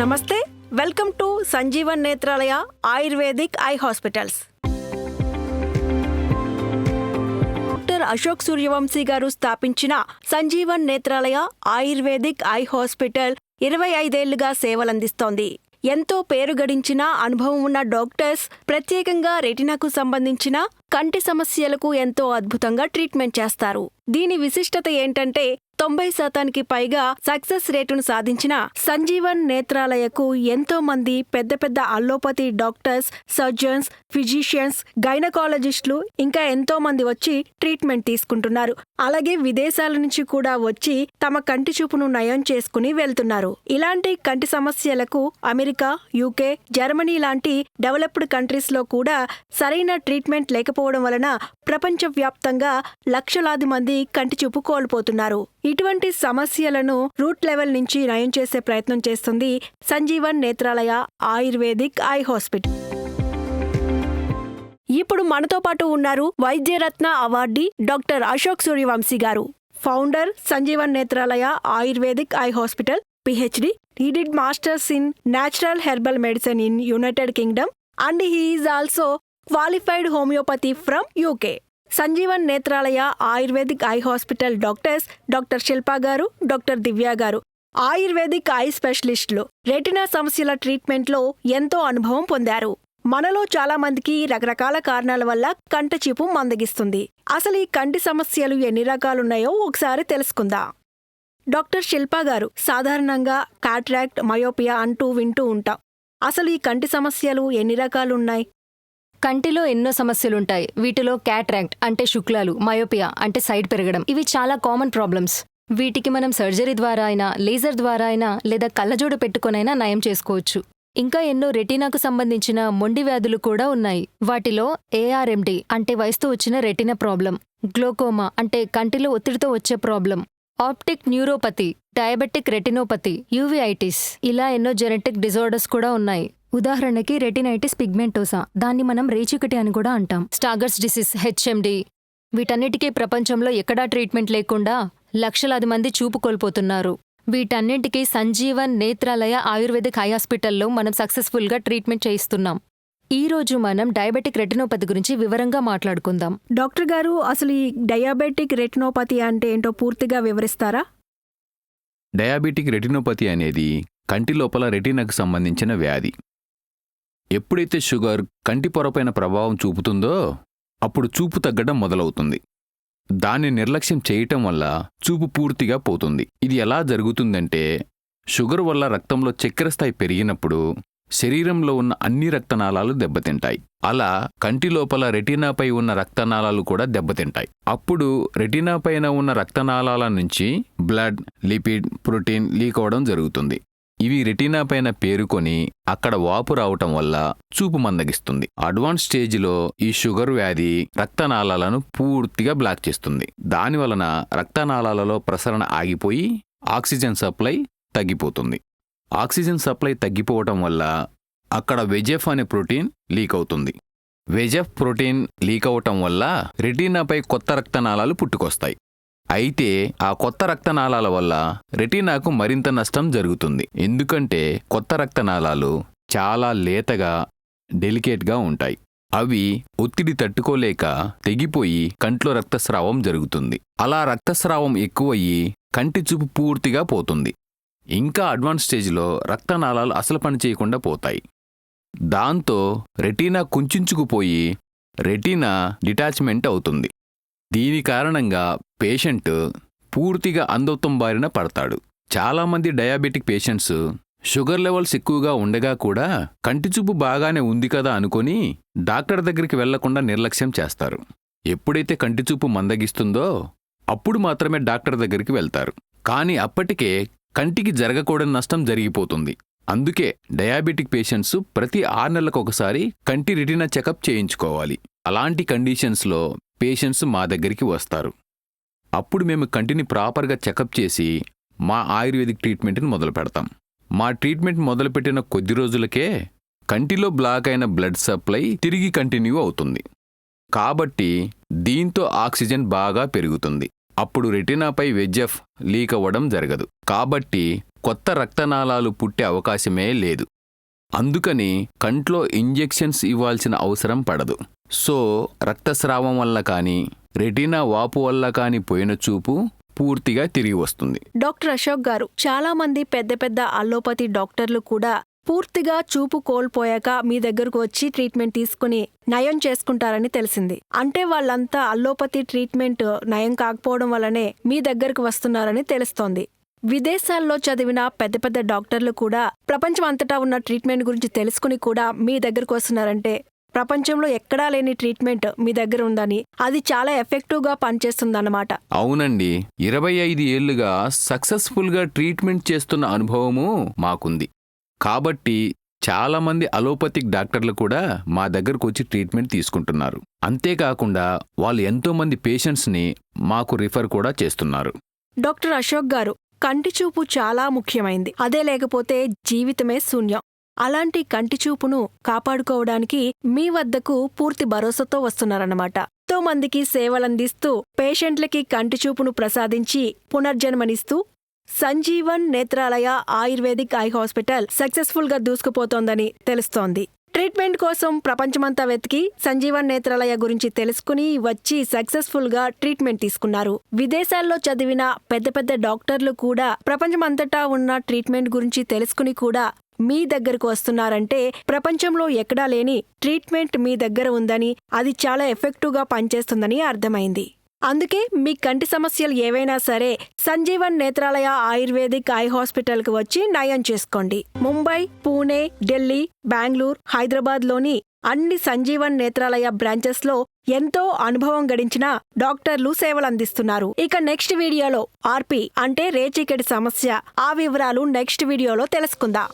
నమస్తే welcome to Sanjeevan Netralaya ayurvedic eye hospitals. Doctor Ashok Suryavanshi garu స్థాపించిన Sanjeevan Netralaya ayurvedic eye hospital ఇరవై ఐదేళ్ళుగా సేవలందిస్తోంది. ఎంతో పేరు గడించిన అనుభవం ఉన్న డాక్టర్స్ ప్రత్యేకంగా రెటినాకు సంబంధించిన కంటి సమస్యలకు ఎంతో అద్భుతంగా ట్రీట్మెంట్ చేస్తారు. దీని విశిష్టత ఏంటంటే తొంభై శాతానికి పైగా సక్సెస్ రేటును సాధించిన సంజీవన్ నేత్రాలయకు ఎంతో మంది పెద్ద పెద్ద అల్లోపతి డాక్టర్స్ సర్జన్స్ ఫిజిషియన్స్ గైనకాలజిస్టులు ఇంకా ఎంతో మంది వచ్చి ట్రీట్మెంట్ తీసుకుంటున్నారు. అలాగే విదేశాల నుంచి కూడా వచ్చి తమ కంటి చూపును నయం చేసుకుని వెళ్తున్నారు. ఇలాంటి కంటి సమస్యలకు అమెరికా యూకే జర్మనీ లాంటి డెవలప్డ్ కంట్రీస్లో కూడా సరైన ట్రీట్మెంట్ లేకపోవడం వలన ప్రపంచవ్యాప్తంగా లక్షలాది మంది కంటి చూపు కోల్పోతున్నారు. ఇటువంటి సమస్యలను రూట్ లెవెల్ నుంచి నయం చేసే ప్రయత్నం చేస్తుంది Sanjeevan Netralaya ayurvedic eye hospital. ఇప్పుడు మనతో పాటు ఉన్నారు Vaidyaratna awardee doctor Ashok Suryavanshi garu. Founder Sanjeevan Netralaya ayurvedic eye hospital PhD he did masters in natural herbal medicine in United Kingdom and he is also qualified homeopathy from UK Sanjeevan Netralaya ayurvedic eye hospital doctors doctor Shilpa garu doctor Divya గారు. Ayurvedic I స్పెషలిస్టులు retina సమస్యల ట్రీట్మెంట్లో ఎంతో అనుభవం పొందారు. మనలో చాలామందికి రకరకాల కారణాల వల్ల కంటి చూపు మందగిస్తుంది. అసలు ఈ కంటి సమస్యలు ఎన్ని రకాలున్నాయో ఒకసారి తెలుసుకుందాం. డాక్టర్ శిల్పా గారు సాధారణంగా కాట్రాక్ట్ మయోపియా అంటూ వింటూ ఉంటాం. అసలు ఈ కంటి సమస్యలు ఎన్ని రకాలున్నాయి? కంటిలో ఎన్నో సమస్యలుంటాయి. వీటిలో క్యాట్రాక్ట్ అంటే శుక్లాలు మయోపియా అంటే సైడ్ పెరగడం. ఇవి చాలా కామన్ ప్రాబ్లమ్స్. వీటికి మనం సర్జరీ ద్వారా అయినా లేజర్ ద్వారా అయినా లేదా కళ్ళజోడు పెట్టుకొనైనా నయం చేసుకోవచ్చు. ఇంకా ఎన్నో రెటీనాకు సంబంధించిన మొండి వ్యాధులు కూడా ఉన్నాయి. వాటిలో ఏఆర్ఎండి అంటే వయసుతో వచ్చిన రెటీనా ప్రాబ్లం గ్లోకోమా అంటే కంటిలో ఒత్తిడితో వచ్చే problem optic neuropathy diabetic retinopathy uveitis ఇలా ఎన్నో జెనెటిక్ డిజార్డర్స్ కూడా ఉన్నాయి. ఉదాహరణకి రెటినైటిస్ పిగ్మెంటోసా దాన్ని మనం రేచికటి అని కూడా అంటాం. స్టాగర్స్ డిసీజ్ హెచ్ఎండి వీటన్నిటికీ ప్రపంచంలో ఎక్కడా ట్రీట్మెంట్ లేకుండా లక్షలాది మంది చూపు కోల్పోతున్నారు. వీటన్నింటికీ సంజీవన్ నేత్రాలయ ఆయుర్వేదిక్ హై హాస్పిటల్లో మనం సక్సెస్ఫుల్గా ట్రీట్మెంట్ చేయిస్తున్నాం. ఈ రోజు మనం డయాబెటిక్ రెటినోపతి గురించి వివరంగా మాట్లాడుకుందాం. డాక్టర్ గారు అసలు ఈ డయాబెటిక్ రెటినోపతి అంటే ఏంటో పూర్తిగా వివరిస్తారా? డయాబెటిక్ రెటినోపతి అనేది కంటి లోపల రెటీనాకు సంబంధించిన వ్యాధి. ఎప్పుడైతే షుగర్ కంటి పొరపైన ప్రభావం చూపుతుందో అప్పుడు చూపు తగ్గడం మొదలవుతుంది. దాన్ని నిర్లక్ష్యం చేయటం వల్ల చూపు పూర్తిగా పోతుంది. ఇది ఎలా జరుగుతుందంటే షుగర్ వల్ల రక్తంలో చక్కెర స్థాయి పెరిగినప్పుడు శరీరంలో ఉన్న అన్ని రక్తనాళాలు దెబ్బతింటాయి. అలా కంటి లోపల రెటీనాపై ఉన్న రక్తనాళాలు కూడా దెబ్బతింటాయి. అప్పుడు రెటీనా పైన ఉన్న రక్తనాళాల నుంచి బ్లడ్ లిపిడ్ ప్రోటీన్ లీక్ అవడం జరుగుతుంది. ఇవి రెటీనా పైన పేరుకొని అక్కడ వాపు రావటం వల్ల చూపు మందగిస్తుంది. అడ్వాన్స్ స్టేజిలో ఈ షుగర్ వ్యాధి రక్తనాళాలను పూర్తిగా బ్లాక్ చేస్తుంది. దాని వలన రక్తనాళాలలో ప్రసరణ ఆగిపోయి ఆక్సిజన్ సప్లై తగ్గిపోతుంది. ఆక్సిజన్ సప్లై తగ్గిపోవటం వల్ల అక్కడ వెజెఫ్ అనే ప్రోటీన్ లీక్ అవుతుంది. వెజెఫ్ ప్రోటీన్ లీక్ అవటం వల్ల రెటీనాపై కొత్త రక్తనాళాలు పుట్టుకొస్తాయి. అయితే ఆ కొత్త రక్తనాళాల వల్ల రెటీనాకు మరింత నష్టం జరుగుతుంది. ఎందుకంటే కొత్త రక్తనాళాలు చాలా లేతగా డెలికేట్గా ఉంటాయి. అవి ఒత్తిడి తట్టుకోలేక తెగిపోయి కంట్లో రక్తస్రావం జరుగుతుంది. అలా రక్తస్రావం ఎక్కువయ్యి కంటి చూపు పూర్తిగా పోతుంది. ఇంకా అడ్వాన్స్ స్టేజ్లో రక్తనాళాలు అసలు పనిచేయకుండా పోతాయి. దాంతో రెటీనా కుంచుకుపోయి రెటీనా డిటాచ్మెంట్ అవుతుంది. దీని కారణంగా పేషెంట్ పూర్తిగా అంధత్వం బారిన పడతాడు. చాలామంది డయాబెటిక్ పేషెంట్స్ షుగర్ లెవెల్స్ ఎక్కువగా ఉండగా కూడా కంటిచూపు బాగానే ఉంది కదా అనుకొని డాక్టర్ దగ్గరికి వెళ్ళకుండా నిర్లక్ష్యం చేస్తారు. ఎప్పుడైతే కంటిచూపు మందగిస్తుందో అప్పుడు మాత్రమే డాక్టర్ దగ్గరికి వెళ్తారు. కానీ అప్పటికే కంటికి జరగకూడని నష్టం జరిగిపోతుంది. అందుకే డయాబెటిక్ పేషెంట్స్ ప్రతి ఆరు నెలలకు ఒకసారి కంటి రెటీనా చెకప్ చేయించుకోవాలి. అలాంటి కండిషన్స్లో పేషెంట్స్ మా దగ్గరికి వస్తారు. అప్పుడు మేము కంటిని ప్రాపర్గా చెకప్ చేసి మా ఆయుర్వేదిక్ ట్రీట్మెంట్ని మొదలు పెడతాం. మా ట్రీట్మెంట్ మొదలుపెట్టిన కొద్ది రోజులకే కంటిలో బ్లాక్ అయిన బ్లడ్ సప్లై తిరిగి కంటిన్యూ అవుతుంది. కాబట్టి దీంతో ఆక్సిజన్ బాగా పెరుగుతుంది. అప్పుడు రెటినాపై వెజ్ఎఫ్ లీక్ అవ్వడం జరగదు. కాబట్టి కొత్త రక్తనాళాలు పుట్టే అవకాశమే లేదు. అందుకని కంట్లో ఇంజెక్షన్స్ ఇవ్వాల్సిన అవసరం పడదు. సో రక్తస్రావం వల్ల కానీ రెటీనా వాపు వల్ల కానీ పోయిన చూపు పూర్తిగా తిరిగి వస్తుంది. డాక్టర్ అశోక్ గారు చాలా మంది పెద్ద పెద్ద అల్లోపతి డాక్టర్లు కూడా పూర్తిగా చూపు కోల్పోయాక మీ దగ్గరకు వచ్చి ట్రీట్మెంట్ తీసుకుని నయం చేసుకుంటారని తెలిసింది. అంటే వాళ్ళంతా అల్లోపతి ట్రీట్మెంట్ నయం కాకపోవడం వల్లనే మీ దగ్గరకు వస్తున్నారని తెలుస్తోంది. విదేశాల్లో చదివిన పెద్ద పెద్ద డాక్టర్లు కూడా ప్రపంచం అంతటా ఉన్న ట్రీట్మెంట్ గురించి తెలుసుకుని కూడా మీ దగ్గరకు వస్తున్నారంటే ప్రపంచంలో ఎక్కడా లేని ట్రీట్మెంట్ మీ దగ్గర ఉందని అది చాలా ఎఫెక్టివ్గా పనిచేస్తుందన్నమాట. అవునండి. ఇరవై ఐదు ఏళ్ళుగా సక్సెస్ఫుల్గా ట్రీట్మెంట్ చేస్తున్న అనుభవము మాకుంది. కాబట్టి చాలామంది అలోపతిక్ డాక్టర్లు కూడా మా దగ్గరకు వచ్చి ట్రీట్మెంట్ తీసుకుంటున్నారు. అంతేకాకుండా వాళ్ళు ఎంతోమంది పేషెంట్స్ని మాకు రిఫర్ కూడా చేస్తున్నారు. డాక్టర్ అశోక్ గారు కంటి చూపు చాలా ముఖ్యమైంది. అదే లేకపోతే జీవితమే శూన్యం. అలాంటి కంటి చూపును కాపాడుకోవడానికి మీ వద్దకు పూర్తి భరోసాతో వస్తున్నారన్నమాట. ఎంతో మందికి సేవలందిస్తూ పేషెంట్లకి కంటి చూపును ప్రసాదించి పునర్జన్మనిస్తూ Sanjeevan Netralaya ayurvedic eye hospital సక్సెస్ఫుల్గా దూసుకుపోతోందని తెలుస్తోంది. ట్రీట్మెంట్ కోసం ప్రపంచమంతా వెతికి సంజీవన్ నేత్రాలయ గురించి తెలుసుకుని వచ్చి సక్సెస్ఫుల్గా ట్రీట్మెంట్ తీసుకున్నారు. విదేశాల్లో చదివిన పెద్ద పెద్ద డాక్టర్లు కూడా ప్రపంచమంతటా ఉన్న ట్రీట్మెంట్ గురించి తెలుసుకుని కూడా మీ దగ్గరకు వస్తున్నారంటే ప్రపంచంలో ఎక్కడా లేని ట్రీట్మెంట్ మీ దగ్గర ఉందని అది చాలా ఎఫెక్టివ్గా పనిచేస్తుందని అర్థమైంది. అందుకే మీ కంటి సమస్యలు ఏవైనా సరే సంజీవన్ నేత్రాలయ ఆయుర్వేదిక్ ఐ హాస్పిటల్కి వచ్చి నయం చేసుకోండి. ముంబై పూణే ఢిల్లీ బెంగళూరు హైదరాబాద్లోని అన్ని సంజీవన్ నేత్రాలయ బ్రాంచెస్లో ఎంతో అనుభవం గడించిన డాక్టర్లు సేవలందిస్తున్నారు. ఇక నెక్స్ట్ వీడియోలో ఆర్పి అంటే రేచీకటి సమస్య. ఆ వివరాలు నెక్స్ట్ వీడియోలో తెలుసుకుందాం.